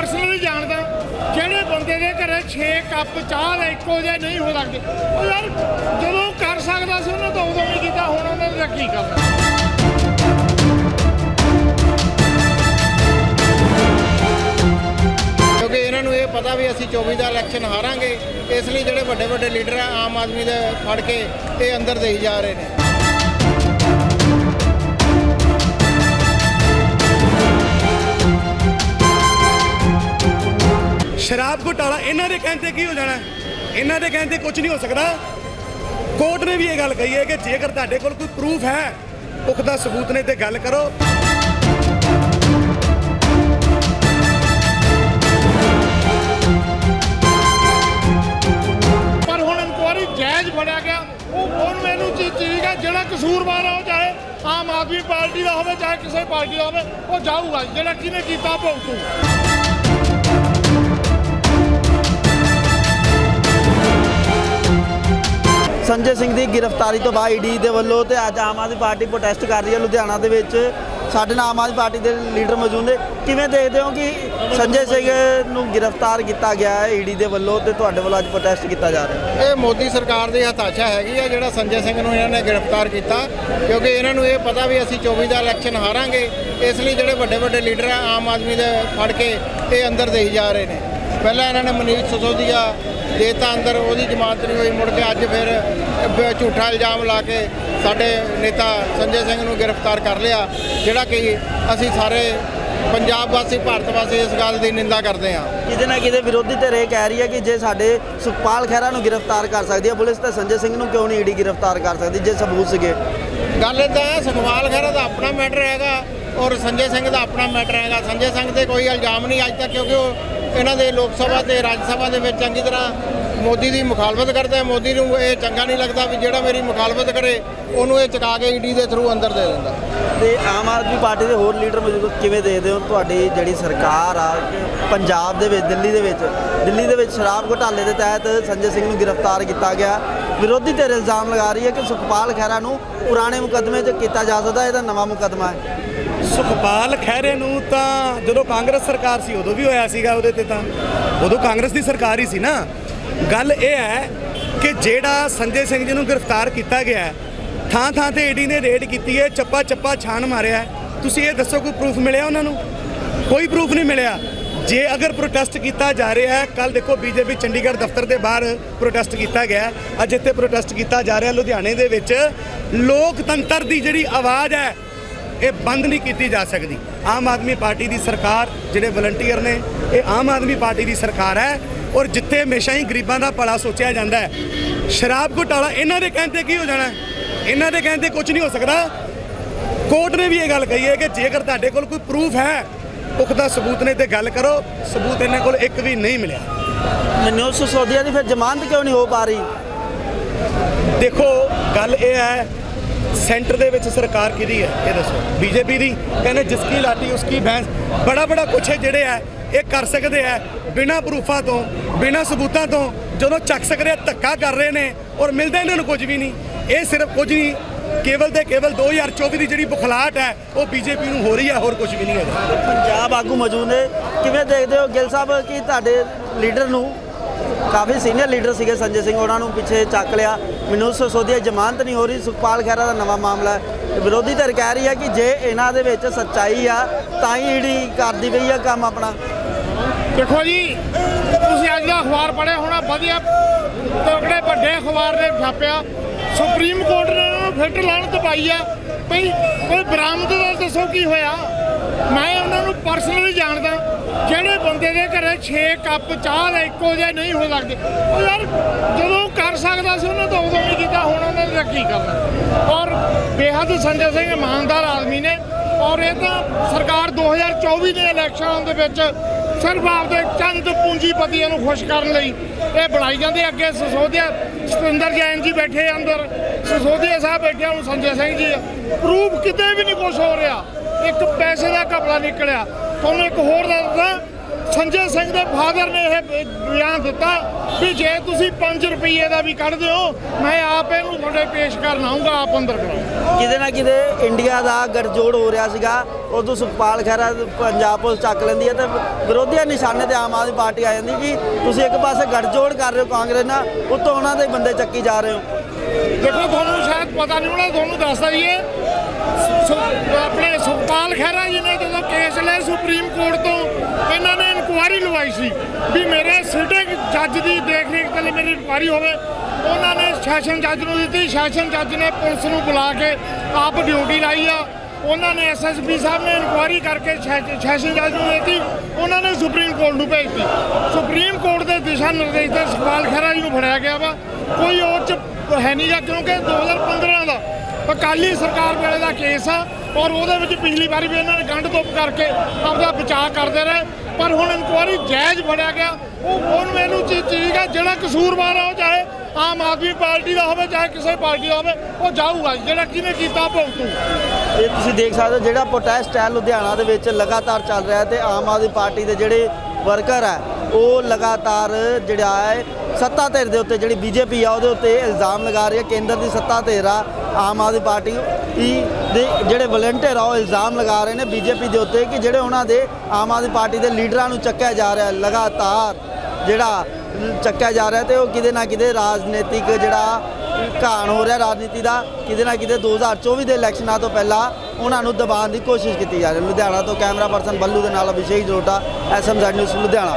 Personally ਜਾਣਦਾ। ਜਿਹੜੇ ਬੰਦੇ ਦੇ ਘਰੇ 6 ਕੱਪ ਚਾਹ ਦੇ ਇੱਕੋ ਜਿਹੇ ਨਹੀਂ ਹੋ ਸਕਦੇ। ਉਹ ਯਾਰ ਜਦੋਂ ਕਰ ਸਕਦਾ ਸੀ, ਉਹਨੇ ਤਾਂ ਉਦੋਂ ਨਹੀਂ ਕੀਤਾ, ਹੁਣ ਉਹਨਾਂ ਤਾਂ ਕੀ ਕਰਨਾ। ਕਿਉਂਕਿ ਇਹਨਾਂ ਨੂੰ ਇਹ ਪਤਾ ਵੀ ਅਸੀਂ 24 ਦਾ ਇਲੈਕਸ਼ਨ ਹਾਰਾਂਗੇ, ਇਸ ਲਈ ਜਿਹੜੇ ਵੱਡੇ ਵੱਡੇ ਲੀਡਰ ਆ, ਆਮ ਆਦਮੀ ਦੇ ਫੜ ਕੇ ਇਹ ਅੰਦਰ ਦੇਈ ਜਾ ਰਹੇ ਨੇ। ਸ਼ਰਾਬ ਘੁਟਾਲਾ ਇਹਨਾਂ ਦੇ ਕਹਿੰਦੇ ਕੀ ਹੋ ਜਾਣਾ? ਇਹਨਾਂ ਦੇ ਕਹਿੰਦੇ ਕੁਝ ਨਹੀਂ ਹੋ ਸਕਦਾ। ਕੋਰਟ ਨੇ ਵੀ ਇਹ ਗੱਲ ਕਹੀ ਹੈ ਕਿ ਜੇਕਰ ਤੁਹਾਡੇ ਕੋਲ ਕੋਈ ਪ੍ਰੂਫ ਹੈ ਪੁਖਤਾ ਸਬੂਤ ਨੇ ਤੇ ਗੱਲ ਕਰੋ। ਪਰ ਹੁਣ ਇਨਕੁਆਰੀ ਜਾਇਜ਼ ਬਣਿਆ ਗਿਆ। ਉਹ ਹੁਣ ਮੈਨੂੰ ਠੀਕ ਹੈ, ਜਿਹੜਾ ਕਸੂਰਵਾਰ ਆ ਉਹ ਚਾਹੇ ਆਮ ਆਦਮੀ ਪਾਰਟੀ ਦਾ ਹੋਵੇ, ਚਾਹੇ ਕਿਸੇ ਪਾਰਟੀ ਦਾ ਹੋਵੇ, ਉਹ ਜਾਊਗਾ। ਜਿਹੜਾ ਕਿਹਨੇ ਕੀਤਾ ਭੁਗਤੂ। ਸੰਜੇ ਸਿੰਘ ਦੀ ਗ੍ਰਿਫਤਾਰੀ ਤੋਂ ਬਾਅਦ ਈਡੀ ਦੇ ਵੱਲੋਂ ਤੇ ਅੱਜ ਆਮ ਆਦਮੀ ਪਾਰਟੀ ਪ੍ਰੋਟੈਸਟ ਕਰ ਰਹੀ ਹੈ ਲੁਧਿਆਣਾ ਦੇ ਵਿੱਚ। ਸਾਡੇ ਨਾਲ ਆਮ ਆਦਮੀ ਪਾਰਟੀ ਦੇ ਲੀਡਰ ਮੌਜੂਦ ਨੇ। ਕਿਵੇਂ ਦੇਖਦੇ ਹੋ ਕਿ ਸੰਜੇ ਸਿੰਘ ਨੂੰ ਗ੍ਰਿਫਤਾਰ ਕੀਤਾ ਗਿਆ ਹੈ ਈਡੀ ਦੇ ਵੱਲੋਂ ਤੇ ਤੁਹਾਡੇ ਵੱਲੋਂ ਅੱਜ ਪ੍ਰੋਟੈਸਟ ਕੀਤਾ ਜਾ ਰਿਹਾ ਹੈ? ਇਹ ਮੋਦੀ ਸਰਕਾਰ ਦੀ ਹਤਾਸ਼ਾ ਹੈਗੀ ਆ ਜਿਹੜਾ ਸੰਜੇ ਸਿੰਘ ਨੂੰ ਇਹਨਾਂ ਨੇ ਗ੍ਰਿਫਤਾਰ ਕੀਤਾ। ਕਿਉਂਕਿ ਇਹਨਾਂ ਨੂੰ ਇਹ ਪਤਾ ਵੀ ਅਸੀਂ 24 ਦਾ ਇਲੈਕਸ਼ਨ ਹਾਰਾਂਗੇ। ਇਸ ਲਈ ਜਿਹੜੇ ਵੱਡੇ ਵੱਡੇ ਲੀਡਰ ਆ, ਆਮ ਆਦਮੀ ਦੇ ਫੜ ਕੇ ਇਹ ਅੰਦਰ ਦੇਈ ਜਾ ਰਹੇ ਨੇ। ਪਹਿਲਾਂ ਇਹਨਾਂ ਨੇ ਮਨੀਸ਼ ਸਿਸੋਦੀਆ ਦੇਤਾ ਅੰਦਰ ਉਹਦੀ ਜ਼ਮਾਨਤ ਨਹੀਂ ਹੋਈ ਮੁੜ ਕੇ ਅੱਜ ਫਿਰ ਝੂਠਾ ਇਲਜ਼ਾਮ ਲਾ ਕੇ ਸਾਡੇ ਨੇਤਾ ਸੰਜੇ ਸਿੰਘ ਨੂੰ ਗ੍ਰਿਫਤਾਰ ਕਰ ਲਿਆ ਜਿਹੜਾ ਕਿ ਅਸੀਂ ਸਾਰੇ ਪੰਜਾਬ ਵਾਸੀ ਭਾਰਤ ਵਾਸੀ ਇਸ ਗੱਲ ਦੀ ਨਿੰਦਾ ਕਰਦੇ ਹਾਂ। ਕਿਤੇ ਨਾ ਕਿਤੇ ਵਿਰੋਧੀ ਧਿਰ ਇਹ ਕਹਿ ਰਹੀ ਹੈ ਕਿ ਜੇ ਸਾਡੇ ਸੁਖਪਾਲ ਖਹਿਰਾ ਨੂੰ ਗ੍ਰਿਫਤਾਰ ਕਰ ਸਕਦੀ ਹੈ ਪੁਲਿਸ ਤਾਂ ਸੰਜੇ ਸਿੰਘ ਨੂੰ ਕਿਉਂ ਨਹੀਂ ਈਡੀ ਗ੍ਰਿਫਤਾਰ ਕਰ ਸਕਦੀ ਜੇ ਸਬੂਤ ਸੀਗੇ? ਗੱਲ ਇਦਾਂ ਹੈ ਸੁਖਪਾਲ ਖਹਿਰਾ ਦਾ ਆਪਣਾ ਮੈਟਰ ਹੈਗਾ ਔਰ ਸੰਜੇ ਸਿੰਘ ਦਾ ਆਪਣਾ ਮੈਟਰ ਹੈਗਾ। ਸੰਜੇ ਸਿੰਘ ਤੇ ਕੋਈ ਇਲਜ਼ਾਮ ਨਹੀਂ ਅੱਜ ਤੱਕ ਕਿਉਂਕਿ ਉਹ ਇਹਨਾਂ ਦੇ ਲੋਕ ਸਭਾ ਤੇ ਰਾਜ ਸਭਾ ਦੇ ਵਿੱਚ ਚੰਗੀ ਤਰ੍ਹਾਂ ਮੋਦੀ ਦੀ ਮੁਖਾਲਫਤ ਕਰਦਾ ਹੈ। ਮੋਦੀ ਨੂੰ ਇਹ ਚੰਗਾ ਨਹੀਂ ਲੱਗਦਾ ਵੀ ਜਿਹੜਾ ਮੇਰੀ ਮੁਖਾਲਫਤ ਕਰੇ, ਉਹਨੂੰ ਇਹ ਚੁਕਾ ਕੇ ਈਡੀ ਦੇ ਥਰੂ ਅੰਦਰ ਦੇ ਦਿੰਦਾ। ਤੇ ਆਮ ਆਦਮੀ ਪਾਰਟੀ ਦੇ ਹੋਰ ਲੀਡਰ ਮੌਜੂਦ ਕਿਵੇਂ ਦੇਖਦੇ ਹੋ? ਤੁਹਾਡੀ ਜਿਹੜੀ ਸਰਕਾਰ ਆ, ਪੰਜਾਬ ਦੇ ਵਿੱਚ, ਦਿੱਲੀ ਦੇ ਵਿੱਚ, ਦਿੱਲੀ ਦੇ ਵਿੱਚ ਸ਼ਰਾਬ ਘੁਟਾਲੇ ਦੇ ਤਹਿਤ ਸੰਜੇ ਸਿੰਘ ਨੂੰ ਗ੍ਰਿਫਤਾਰ ਕੀਤਾ ਗਿਆ। ਵਿਰੋਧੀ ਧਿਰ ਇਲਜ਼ਾਮ ਲਗਾ ਰਹੀ ਹੈ ਕਿ ਸੁਖਪਾਲ ਖਹਿਰਾ ਨੂੰ ਪੁਰਾਣੇ ਮੁਕੱਦਮੇ 'ਚ ਕੀਤਾ ਜਾ ਸਕਦਾ ਇਹਦਾ ਨਵਾਂ ਮੁਕੱਦਮਾ ਹੈ? ਸੁਖਪਾਲ ਖਹਿਰੇ ਨੂੰ ਤਾਂ ਜਦੋਂ ਕਾਂਗਰਸ ਸਰਕਾਰ ਸੀ ਉਦੋਂ ਵੀ ਹੋਇਆ ਸੀਗਾ ਉਹਦੇ ਤੇ ਤਾਂ। ਉਦੋਂ ਕਾਂਗਰਸ ਦੀ ਸਰਕਾਰ ਹੀ ਸੀ ਨਾ। ਗੱਲ ਇਹ ਹੈ ਕਿ ਜਿਹੜਾ ਸੰਜੇ ਸਿੰਘ ਜੀ ਨੂੰ ਗ੍ਰਿਫਤਾਰ ਕੀਤਾ ਗਿਆ ਹੈ, ਥਾਂ ਥਾਂ ਤੇ ਈਡੀ ਨੇ ਰੇਡ ਕੀਤੀ ਹੈ ਚੱਪਾ ਚੱਪਾ ਛਾਣ ਮਾਰਿਆ ਤੁਸੀਂ ਇਹ ਦੱਸੋ ਕੋਈ ਪ੍ਰੂਫ ਮਿਲਿਆ ਉਹਨਾਂ ਨੂੰ? ਕੋਈ ਪ੍ਰੂਫ ਨਹੀਂ ਮਿਲਿਆ। ਜੇ ਅਗਰ ਪ੍ਰੋਟੈਸਟ ਕੀਤਾ ਜਾ ਰਿਹਾ ਹੈ ਕੱਲ ਦੇਖੋ ਬੀਜੇਪੀ ਚੰਡੀਗੜ੍ਹ ਦਫ਼ਤਰ ਦੇ ਬਾਹਰ ਪ੍ਰੋਟੈਸਟ ਕੀਤਾ ਗਿਆ ਅੱਜ ਇੱਥੇ ਪ੍ਰੋਟੈਸਟ ਕੀਤਾ ਜਾ ਰਿਹਾ ਲੁਧਿਆਣੇ ਦੇ ਵਿੱਚ। ਲੋਕਤੰਤਰ ਦੀ ਜਿਹੜੀ ਆਵਾਜ਼ ਹੈ ਇਹ ਬੰਦ ਨਹੀਂ ਕੀਤੀ ਜਾ ਸਕਦੀ। ਆਮ ਆਦਮੀ ਪਾਰਟੀ ਦੀ ਸਰਕਾਰ ਜਿਹੜੇ ਵਲੰਟੀਅਰ ਨੇ ਇਹ ਆਮ ਆਦਮੀ ਪਾਰਟੀ ਦੀ ਸਰਕਾਰ ਹੈ ਔਰ ਜਿੱਥੇ ਹਮੇਸ਼ਾ ਹੀ ਗਰੀਬਾਂ ਦਾ ਭਲਾ ਸੋਚਿਆ ਜਾਂਦਾ ਹੈ ਸ਼ਰਾਬ ਘੁਟਾਲਾ ਇਹਨਾਂ ਦੇ ਕਹਿੰਦੇ ਕੀ ਹੋ ਜਾਣਾ? ਇਹਨਾਂ ਦੇ ਕਹਿੰਦੇ ਕੁਝ ਨਹੀਂ ਹੋ ਸਕਦਾ। ਕੋਰਟ ਨੇ ਵੀ ਇਹ ਗੱਲ ਕਹੀ ਹੈ ਕਿ ਜੇਕਰ ਤੁਹਾਡੇ ਕੋਲ ਕੋਈ ਪ੍ਰੂਫ ਹੈ ਪੁਖਤਾ ਸਬੂਤ ਨੇ ਤੇ ਗੱਲ ਕਰੋ ਸਬੂਤ ਇਹਨਾਂ ਕੋਲ ਇੱਕ ਵੀ ਨਹੀਂ ਮਿਲਿਆ। ਮਨੋਜ ਸਿਸੋਦੀਆ ਦੀ ਫਿਰ ਜ਼ਮਾਨਤ ਕਿਉਂ ਨਹੀਂ ਹੋ ਪਾ ਰਹੀ? ਦੇਖੋ ਗੱਲ ਇਹ ਹੈ ਸੈਂਟਰ ਦੇ ਵਿੱਚ ਸਰਕਾਰ ਕਿਹਦੀ ਹੈ? ਇਹ ਦੱਸੋ। ਬੀਜੇਪੀ ਦੀ? ਕਹਿੰਦੇ ਜਿਸਕੀ ਲਾਠੀ ਉਸਕੀ ਭੈਂਸ ਬੜਾ ਬੜਾ ਕੁਛ ਹੈ ਜਿਹੜੇ ਹੈ, ਇਹ ਕਰ ਸਕਦੇ ਆ ਬਿਨਾਂ ਪ੍ਰੂਫਾਂ ਤੋਂ, ਬਿਨਾਂ ਸਬੂਤਾਂ ਤੋਂ, ਜਦੋਂ ਚੱਕ ਸਕਦੇ ਆ, ਧੱਕਾ ਕਰ ਰਹੇ ਨੇ ਔਰ ਮਿਲਦਾ ਇਹਨਾਂ ਨੂੰ ਕੁਝ ਵੀ ਨਹੀਂ। ਇਹ ਸਿਰਫ ਕੁਝ ਨਹੀਂ, ਕੇਵਲ ਤੇ ਕੇਵਲ 2024 ਦੀ ਜਿਹੜੀ ਬੁਖਲਾਟ ਹੈ, ਉਹ ਬੀਜੇਪੀ ਨੂੰ ਹੋ ਰਹੀ ਹੈ, ਹੋਰ ਕੁਝ ਵੀ ਨਹੀਂ ਹੈਗਾ। ਪੰਜਾਬ ਆਗੂ ਮੌਜੂਦ ਨੇ। ਕਿਵੇਂ ਦੇਖਦੇ ਹੋ ਗਿੱਲ ਸਾਹਿਬ ਕਿ ਤੁਹਾਡੇ ਲੀਡਰ ਨੂੰ, ਕਾਫੀ ਸੀਨੀਅਰ ਲੀਡਰ ਸੀਗੇ ਸੰਜੇ ਸਿੰਘ, ਉਹਨਾਂ ਨੂੰ ਪਿੱਛੇ ਚੱਕ ਲਿਆ। ਮਨੋਜ ਸਿਸੋਦੀਆ ਜ਼ਮਾਨਤ ਨਹੀਂ ਹੋ ਰਹੀ, ਸੁਖਪਾਲ ਖਹਿਰਾ ਦਾ ਨਵਾਂ ਮਾਮਲਾ ਹੈ। ਵਿਰੋਧੀ ਧਿਰ ਕਹਿ ਰਹੀ ਹੈ ਕਿ ਜੇ ਇਹਨਾਂ ਦੇ ਵਿੱਚ ਸੱਚਾਈ ਆ, ਤਾਂ ਹੀ ਈਡੀ ਕਰਦੀ ਪਈ ਆ ਕੰਮ ਆਪਣਾ। ਦੇਖੋ ਜੀ, ਤੁਸੀਂ ਅੱਜ ਦਾ ਅਖਬਾਰ ਪੜ੍ਹਿਆ ਹੋਣਾ, ਵਧੀਆ, ਤਕੜੇ ਵੱਡੇ ਅਖਬਾਰ ਨੇ ਛਾਪਿਆ। ਸੁਪਰੀਮ ਕੋਰਟ ਨੇ ਇਹਨਾਂ ਨੂੰ ਫਿੱਟ ਲਾਣਤ ਪਾਈ ਆ। ਭਈ ਕੋਈ ਬਰਾਮਦ ਦਾ ਦੱਸੋ ਕੀ ਹੋਇਆ? ਮੈਂ ਉਹਨਾਂ ਨੂੰ ਪਰਸਨਲੀ ਜਾਣਦਾ ਜਿਹੜੇ ਬੰਦੇ ਦੇ ਘਰੇ 6 ਕੱਪ ਚਾਹ ਦੇ ਇੱਕੋ ਜਿਹੇ ਨਹੀਂ ਹੋ ਸਕਦੇ ਉਹ ਯਾਰ ਜਦੋਂ ਕਰ ਸਕਦਾ ਸੀ ਉਹਨਾਂ ਤੋਂ ਉਦੋਂ ਨਹੀਂ ਕੀਤਾ, ਹੁਣ ਉਹਨੇ ਤਾਂ ਕੀ ਕਰਨਾ। ਔਰ ਬੇਹੱਦ ਸੰਜੇ ਸਿੰਘ ਇਮਾਨਦਾਰ ਆਦਮੀ ਨੇ ਔਰ ਇਹ ਤਾਂ ਸਰਕਾਰ 2024 ਦੇ ਇਲੈਕਸ਼ਨਾਂ ਦੇ ਵਿੱਚ ਸਿਰਫ ਆਪਦੇ ਚੰਦ ਪੂੰਜੀਪਤੀਆਂ ਨੂੰ ਖੁਸ਼ ਕਰਨ ਲਈ ਇਹ ਬਣਾਈ ਜਾਂਦੀ ਅੱਗੇ ਸਸੋਦੀਆ ਸਤਿੰਦਰ ਜੈਨ ਜੀ ਬੈਠੇ ਅੰਦਰ ਸਸੋਦੀਆ ਸਾਹਿਬ ਬੈਠੇ ਹੁਣ ਸੰਜੇ ਸਿੰਘ ਜੀ ਪ੍ਰੂਫ ਕਿਤੇ ਵੀ ਨਹੀਂ ਕੁਝ ਹੋ ਰਿਹਾ। ਇੱਕ ਪੈਸੇ ਦਾ ਘਪਲਾ ਨਿਕਲਿਆ। ਤੁਹਾਨੂੰ ਇੱਕ ਹੋਰ ਦੱਸਦਾ ਸੰਜੇ ਸਿੰਘ ਦੇ ਫਾਦਰ ਨੇ ਇਹ ਬਿਆਨ ਦਿੱਤਾ ਵੀ ਜੇ ਤੁਸੀਂ 5 ਰੁਪਏ ਦਾ ਵੀ ਕੱਢਦੇ ਹੋ ਮੈਂ ਆਪ ਇਹਨੂੰ ਤੁਹਾਡੇ ਪੇਸ਼ ਕਰਨ ਆਉਂਗਾ ਆਪ ਅੰਦਰ ਕਰਾਉਂ ਕਿਤੇ ਨਾ ਕਿਤੇ ਇੰਡੀਆ ਦਾ ਗੱਠਜੋੜ ਹੋ ਰਿਹਾ ਸੀਗਾ ਉਦੋਂ ਸੁਖਪਾਲ ਖਹਿਰਾ ਪੰਜਾਬ ਪੁਲਿਸ ਚੱਕ ਲੈਂਦੀ ਹੈ ਤੇ ਵਿਰੋਧੀਆਂ ਨਿਸ਼ਾਨੇ ਤੇ ਆਮ ਆਦਮੀ ਪਾਰਟੀ ਆ ਜਾਂਦੀ ਕਿ ਤੁਸੀਂ ਇੱਕ ਪਾਸੇ ਗੱਠਜੋੜ ਕਰ ਰਹੇ ਹੋ ਕਾਂਗਰਸ ਨਾਲ ਉੱਤੋਂ ਉਹਨਾਂ ਦੇ ਬੰਦੇ ਚੱਕੀ ਜਾ ਰਹੇ ਹੋ। ਦੇਖੋ ਤੁਹਾਨੂੰ ਸ਼ਾਇਦ ਪਤਾ ਨਹੀਂ ਹੋਣਾ ਤੁਹਾਨੂੰ ਦੱਸ ਦਈਏ ਸੁ- ਆਪਣੇ ਸੁਖਪਾਲ ਖਹਿਰਾ ਜੀ ਨੇ ਜਦੋਂ ਕੇਸ ਲਿਆ ਸੁਪਰੀਮ ਕੋਰਟ ਤੋਂ, ਇਹਨਾਂ ਨੇ ਇਨਕੁਆਇਰੀ ਲਵਾਈ ਸੀ ਵੀ ਮੇਰੇ ਸਿਟਿੰਗ ਜੱਜ ਦੀ ਦੇਖ ਰੇਖ ਤੇ ਮੇਰੀ ਇਨਕੁਆਇਰੀ ਹੋਵੇ। ਉਹਨਾਂ ਨੇ ਸੈਸ਼ਨ ਜੱਜ ਨੂੰ ਦਿੱਤੀ, ਸੈਸ਼ਨ ਜੱਜ ਨੇ ਪੁਲਿਸ ਨੂੰ ਬੁਲਾ ਕੇ ਆਪ ਡਿਊਟੀ ਲਾਈ ਆ। ਉਹਨਾਂ ਨੇ ਐਸਐਸਪੀ ਸਾਹਿਬ ਨੇ ਇਨਕੁਆਇਰੀ ਕਰਕੇ ਸੈ- ਸੈਸ਼ਨ ਜੱਜ ਨੂੰ ਦਿੱਤੀ, ਉਹਨਾਂ ਨੇ ਸੁਪਰੀਮ ਕੋਰਟ ਨੂੰ ਭੇਜਤੀ ਸੁਪਰੀਮ ਦਿਸ਼ਾ ਨਿਰਦੇਸ਼ ਦਾ ਸੁਖਪਾਲ ਖਹਿਰਾ ਜੀ ਨੂੰ ਫੜਿਆ ਗਿਆ ਵਾ। ਕੋਈ ਉਹ ਚ ਹੈ ਨਹੀਂਗਾ ਕਿਉਂਕਿ 2015 ਦਾ ਅਕਾਲੀ ਸਰਕਾਰ ਵੇਲੇ ਦਾ ਕੇਸ ਆ ਔਰ ਉਹਦੇ ਵਿੱਚ ਪਿਛਲੀ ਵਾਰੀ ਵੀ ਇਹਨਾਂ ਨੇ ਗੰਢ ਤੁੱਪ ਕਰਕੇ ਆਪਦਾ ਬਚਾਅ ਕਰਦੇ ਰਹੇ। ਪਰ ਹੁਣ ਇਨਕੁਆਇਰੀ ਜਾਇਜ਼ ਫੜਿਆ ਗਿਆ। ਉਹ ਹੁਣ ਮੈਨੂੰ ਚੀ- ਚੀਜ਼ ਆ, ਜਿਹੜਾ ਕਸੂਰਵਾਰ ਆ, ਉਹ ਚਾਹੇ ਆਮ ਆਦਮੀ ਪਾਰਟੀ ਦਾ ਹੋਵੇ, ਚਾਹੇ ਕਿਸੇ ਪਾਰਟੀ ਦਾ ਹੋਵੇ, ਉਹ ਜਾਊਗਾ ਜਿਹੜਾ ਕਿਹਨੇ ਕੀਤਾ, ਭੁਗਤੂ ਇਹ ਤੁਸੀਂ ਦੇਖ ਸਕਦੇ ਹੋ, ਜਿਹੜਾ ਪ੍ਰੋਟੈਸਟ ਹੈ ਲੁਧਿਆਣਾ ਦੇ ਵਿੱਚ ਲਗਾਤਾਰ ਚੱਲ ਰਿਹਾ ਹੈ ਤੇ ਆਮ ਆਦਮੀ ਪਾਰਟੀ ਦੇ ਜਿਹੜੇ ਵਰਕਰ ਹੈ ਉਹ ਲਗਾਤਾਰ ਜਿਹੜਾ ਹੈ ਸੱਤਾ ਧਿਰ ਦੇ ਉੱਤੇ ਜਿਹੜੀ ਬੀਜੇਪੀ ਆ, ਉਹਦੇ ਉੱਤੇ ਇਲਜ਼ਾਮ ਲਗਾ ਰਹੀ ਹੈ। ਕੇਂਦਰ ਦੀ ਸੱਤਾ ਧਿਰ ਆ, ਆਮ ਆਦਮੀ ਪਾਰਟੀ ਦੇ ਜਿਹੜੇ ਵਲੰਟੀਅਰ ਆ, ਉਹ ਇਲਜ਼ਾਮ ਲਗਾ ਰਹੇ ਨੇ ਬੀਜੇਪੀ ਦੇ ਉੱਤੇ ਕਿ ਜਿਹੜੇ ਉਹਨਾਂ ਦੇ ਆਮ ਆਦਮੀ ਪਾਰਟੀ ਦੇ ਲੀਡਰਾਂ ਨੂੰ ਚੱਕਿਆ ਜਾ ਰਿਹਾ ਲਗਾਤਾਰ ਜਿਹੜਾ ਚੱਕਿਆ ਜਾ ਰਿਹਾ ਤੇ ਉਹ ਕਿਤੇ ਨਾ ਕਿਤੇ ਰਾਜਨੀਤਿਕ ਜਿਹੜਾ ਘਾਣ ਹੋ ਰਿਹਾ ਰਾਜਨੀਤੀ ਦਾ, ਕਿਤੇ ਨਾ ਕਿਤੇ 2024 ਦੇ ਇਲੈਕਸ਼ਨਾਂ ਤੋਂ ਪਹਿਲਾਂ ਉਹਨਾਂ ਨੂੰ ਦਬਾਉਣ ਦੀ ਕੋਸ਼ਿਸ਼ ਕੀਤੀ ਜਾ ਰਹੀ ਲੁਧਿਆਣਾ ਤੋਂ ਕੈਮਰਾ ਪਰਸਨ ਬੱਲੂ ਦੇ ਨਾਲ ਅਭਿਸ਼ੇਕ ਜੋਟਾ ਐਸਐਮਜ਼ੈਡ ਨਿਊਜ਼ ਲੁਧਿਆਣਾ।